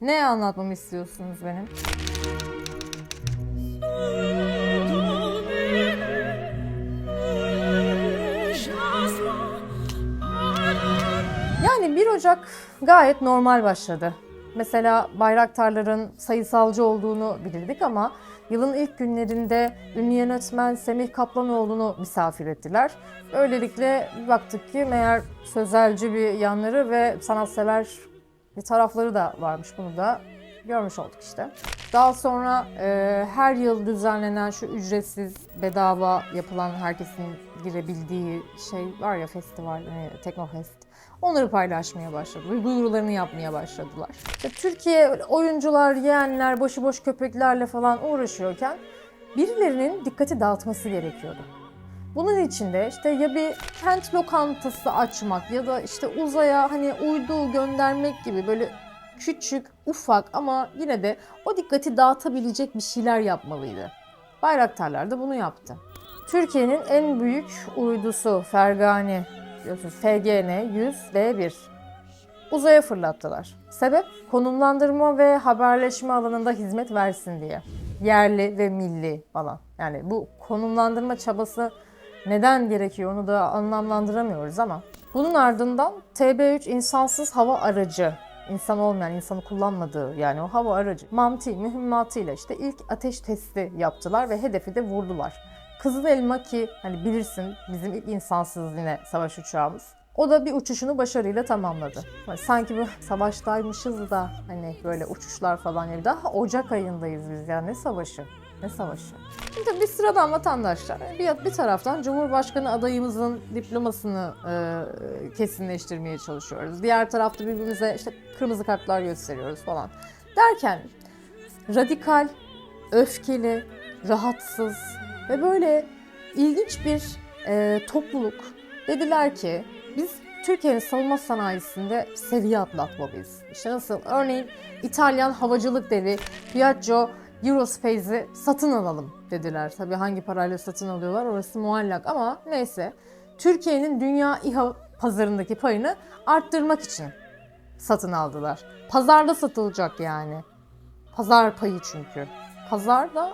Ne anlatmamı istiyorsunuz benim? Yani 1 Ocak gayet normal başladı. Mesela bayraktarların sayısalcı olduğunu bilirdik ama yılın ilk günlerinde ünlü yönetmen Semih Kaplanoğlu'nu misafir ettiler. Böylelikle baktık ki meğer sözelci bir yanları ve sanatsever tarafları da varmış. Bunu da görmüş olduk işte. Daha sonra e, her yıl düzenlenen şu ücretsiz, bedava yapılan herkesin girebildiği şey var ya festival, e, Teknofest. Onları paylaşmaya başladılar. Duyurularını yapmaya başladılar. İşte Türkiye oyuncular, yeğenler, başıboş köpeklerle falan uğraşıyorken birilerinin dikkati dağıtması gerekiyordu. Bunun için de işte ya bir kent lokantası açmak ya da işte uzaya hani uydu göndermek gibi böyle küçük, ufak ama yine de o dikkati dağıtabilecek bir şeyler yapmalıydı. Bayraktarlar da bunu yaptı. Türkiye'nin en büyük uydusu Fergani, biliyorsunuz FGN 100 B1 uzaya fırlattılar. Sebep konumlandırma ve haberleşme alanında hizmet versin diye. Yerli ve milli falan. Yani bu konumlandırma çabası neden gerekiyor onu da anlamlandıramıyoruz ama. Bunun ardından TB3 insansız hava aracı, insan olmayan, insanı kullanmadığı yani o hava aracı manti, mühimmatıyla işte ilk ateş testi yaptılar ve hedefi de vurdular. Kızıl Elma ki hani bilirsin bizim ilk insansız yine savaş uçağımız. O da bir uçuşunu başarıyla tamamladı. Hani sanki bu savaştaymışız da hani böyle uçuşlar falan yani daha Ocak ayındayız biz ya ne savaşı? Ne savaşı? Şimdi bir sıradan vatandaşlar bir, bir taraftan Cumhurbaşkanı adayımızın diplomasını e, kesinleştirmeye çalışıyoruz. Diğer tarafta birbirimize işte kırmızı kartlar gösteriyoruz falan. Derken radikal, öfkeli, rahatsız ve böyle ilginç bir e, topluluk dediler ki biz Türkiye'nin savunma sanayisinde seviye atlatmalıyız. İşte nasıl? Örneğin İtalyan havacılık devi Piaggio Eurospace'i satın alalım dediler. Tabii hangi parayla satın alıyorlar orası muallak ama neyse. Türkiye'nin dünya İHA pazarındaki payını arttırmak için satın aldılar. Pazarda satılacak yani. Pazar payı çünkü. Pazarda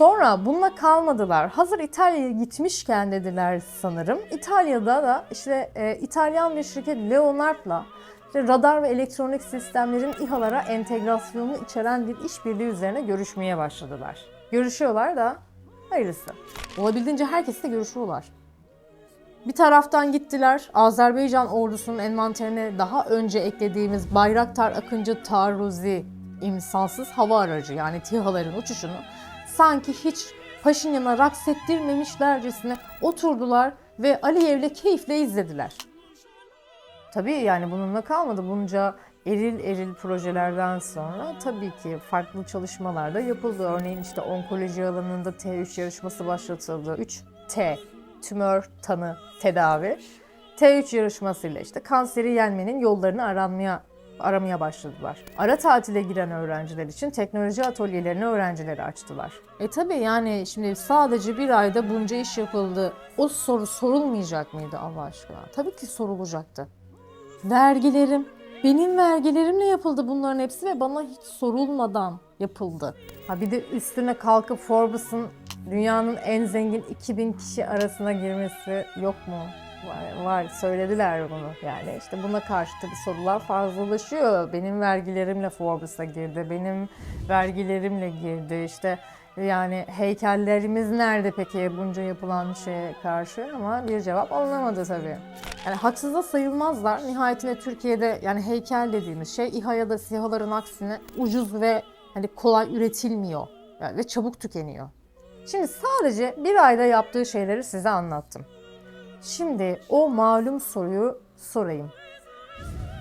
Sonra bununla kalmadılar. Hazır İtalya'ya gitmişken dediler sanırım. İtalya'da da işte e, İtalyan bir şirket Leonard'la işte radar ve elektronik sistemlerin İHA'lara entegrasyonunu içeren bir işbirliği üzerine görüşmeye başladılar. Görüşüyorlar da hayırlısı. Olabildiğince herkesle görüşüyorlar. Bir taraftan gittiler Azerbaycan ordusunun envanterine daha önce eklediğimiz Bayraktar Akıncı Taarruzi imsansız hava aracı yani TİHA'ların uçuşunu sanki hiç Paşinyan'a raks ettirmemişlercesine oturdular ve Aliyev'le keyifle izlediler. Tabii yani bununla kalmadı. Bunca eril eril projelerden sonra tabii ki farklı çalışmalar da yapıldı. Örneğin işte onkoloji alanında T3 yarışması başlatıldı. 3T, tümör tanı tedavi. T3 yarışmasıyla işte kanseri yenmenin yollarını aranmaya aramaya başladılar. Ara tatile giren öğrenciler için teknoloji atölyelerini öğrencilere açtılar. E tabi yani şimdi sadece bir ayda bunca iş yapıldı. O soru sorulmayacak mıydı Allah aşkına? Tabii ki sorulacaktı. Vergilerim, benim vergilerimle yapıldı bunların hepsi ve bana hiç sorulmadan yapıldı. Ha bir de üstüne kalkıp Forbes'ın dünyanın en zengin 2000 kişi arasına girmesi yok mu? Var, var söylediler bunu yani işte buna karşı tabii sorular fazlalaşıyor. Benim vergilerimle Forbes'a girdi, benim vergilerimle girdi işte yani heykellerimiz nerede peki bunca yapılan şeye karşı ama bir cevap alınamadı tabii. Yani haksız da sayılmazlar. Nihayetinde Türkiye'de yani heykel dediğimiz şey İHA ya da SİHA'ların aksine ucuz ve hani kolay üretilmiyor yani ve çabuk tükeniyor. Şimdi sadece bir ayda yaptığı şeyleri size anlattım. Şimdi o malum soruyu sorayım.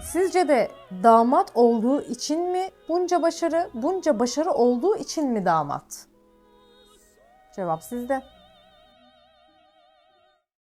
Sizce de damat olduğu için mi bunca başarı, bunca başarı olduğu için mi damat? Cevap sizde.